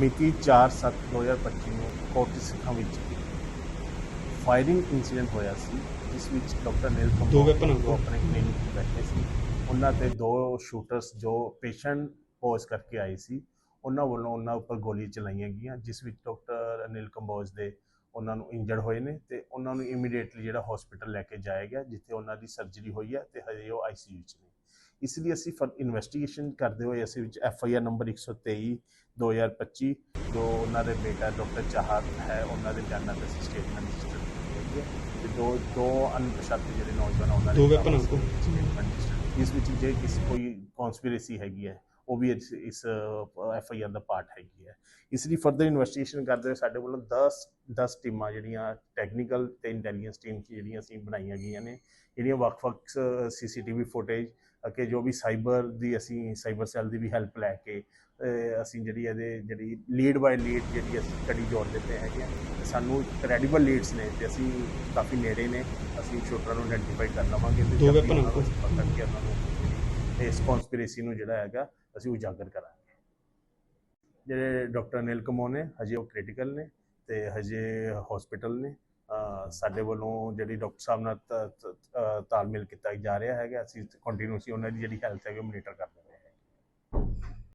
ਮਿਤੀ 4/7/2025 ਨੂੰ ਕੋਟਲੀ ਸਿੱਖਾਂ ਵਿੱਚ ਫਾਇਰਿੰਗ ਇਨਸੀਡੈਂਟ ਹੋਇਆ ਸੀ ਜਿਸ ਵਿੱਚ ਡਾਕਟਰ ਨੀਲ ਦੋ ਜੋ ਆਪਣੇ ਕਲੀਨਿਕ 'ਤੇ ਬੈਠੇ ਸੀ। ਉਹਨਾਂ ਤੇ ਦੋ ਸ਼ੂਟਰਸ ਜੋ ਪੇਸ਼ੈਂਟ ਪੋਜ਼ ਕਰਕੇ ਆਏ ਸੀ ਉਹਨਾਂ ਵੱਲੋਂ ਉਹਨਾਂ ਉੱਪਰ ਗੋਲੀ ਚਲਾਈਆਂ ਗਈਆਂ ਜਿਸ ਵਿੱਚ ਡਾਕਟਰ ਅਨਿਲ ਕੰਬੋਜ ਦੇ ਉਹਨਾਂ ਨੂੰ ਇੰਜਰਡ ਹੋਏ ਨੇ ਤੇ ਉਹਨਾਂ ਨੂੰ ਇਮੀਡੀਏਟਲੀ ਜਿਹੜਾ ਹਸਪੀਟਲ ਲੈ ਕੇ ਜਾਇਆ ਗਿਆ ਜਿੱਥੇ ਉਹਨਾਂ ਦੀ ਸਰਜਰੀ ਹੋਈ ਹੈ ਤੇ ਹਜੇ ਉਹ ਆਈਸੀਯੂ 'ਚ ਨੇ। ਇਸ ਲਈ ਅਸੀਂ ਫਰ ਇਨਵੈਸਟੀਗੇਸ਼ਨ ਕਰਦੇ ਹੋਏ ਅਸੀਂ ਵਿੱਚ ਐਫ ਆਈ ਆਰ ਨੰਬਰ 123 2025 ਜੋ ਉਹਨਾਂ ਦੇ ਬੇਟਾ ਡਾਕਟਰ ਚਾਹਤ ਹੈ ਉਹਨਾਂ ਦੇ ਬਿਆਨਾਂ ਤੇ ਅਸੀਂ ਸਟੇਟਮੈਂਟ ਰਜਿਸਟਰ ਕੀਤੀ ਹੈ ਤੇ ਦੋ ਦੋ ਅਣਪਛਾਤੇ ਜਿਹੜੇ ਨੌਜਵਾਨ ਉਹਨਾਂ ਦੋ ਦੇ ਕੋ। register- ਇਸ ਵਿੱਚ ਜੇ ਕਿਸੇ ਕੋਈ ਕਨਸਪੀਰੇਸੀ ਹੈਗੀ ਹੈ ਉਹ ਵੀ ਇਸ ਇਸ ਐਫ ਆਈ ਆਰ ਦਾ ਪਾਰਟ ਹੈਗੀ ਹੈ ਇਸ ਲਈ ਫਰਦਰ ਇਨਵੈਸਟੀਗੇਸ਼ਨ ਕਰਦੇ ਹੋਏ ਸਾਡੇ ਵੱਲੋਂ 10 10 ਟੀਮਾਂ ਜਿਹੜੀਆਂ ਟੈਕਨੀਕਲ ਤੇ ਇੰਟੈਲੀਜੈਂਸ ਟੀਮ ਜਿਹੜੀਆਂ ਅਸੀਂ ਬਣਾਈਆਂ ਗਈਆਂ ਨੇ ਜਿਹੜੀਆਂ ਵੱਖ-ਵੱਖ ਸੀਸੀਟੀਵੀ ਫੁਟੇਜ ਅਤੇ ਜੋ ਵੀ ਸਾਈਬਰ ਦੀ ਅਸੀਂ ਸਾਈਬਰ ਸੈੱਲ ਦੀ ਵੀ ਹੈਲਪ ਲੈ ਕੇ ਅਸੀਂ ਜਿਹੜੀ ਇਹਦੇ ਜਿਹੜੀ ਲੀਡ ਬਾਈ ਲੀਡ ਜਿਹੜੀ ਅਸੀਂ ਸਟੱਡੀ ਜੋੜ ਦਿੱਤੇ ਹੈਗੇ ਆ ਸਾਨੂੰ ਕ੍ਰੈਡੀਬਲ ਲੀਡਸ ਨੇ ਤੇ ਅਸੀਂ ਕਾਫੀ ਨੇੜੇ ਨੇ ਅਸੀਂ ਸ਼ੂਟਰਾਂ ਨੂੰ ਆਇਡੈਂਟੀਫਾਈ ਕਰ ਲਵਾਂਗੇ ਤੇ ਦੋ ਜਲਦੀ weapon ਉਹਨਾਂ ਨੂੰ ਕੋ। ਪਕੜ ਕੇ ਉਹਨਾਂ ਨੂੰ ਇਸ ਕਨਸਪੀਰੇਸੀ ਨੂੰ ਜਿਹੜਾ ਹੈਗਾ ਅਸੀਂ ਉਜਾਗਰ ਕਰਾਂਗੇ ਜਿਹੜੇ ਡਾਕਟਰ ਅਨਿਲ ਕਮੋ ਨੇ ਹਜੇ ਉਹ ਕ੍ਰਿਟੀਕਲ ਨੇ ਤੇ ਹਜੇ ਹਸਪੀਟਲ ਨੇ ਸਾਡੇ ਵੱਲੋਂ ਜਿਹੜੀ ਡਾਕਟਰ ਸਾਹਿਬ ਨਾਲ ਤਾਲਮੇਲ ਕੀਤਾ ਜਾ ਰਿਹਾ ਹੈਗਾ, ਅਸੀਂ ਕੰਟੀਨਿਊਸਲੀ ਉਹਨਾਂ ਦੀ ਜਿਹੜੀ ਹੈਲਥ ਹੈਗੀ ਉਹ ਮੋਨੀਟਰ ਕਰਦੇ ਰਹੇ ਹਾਂ।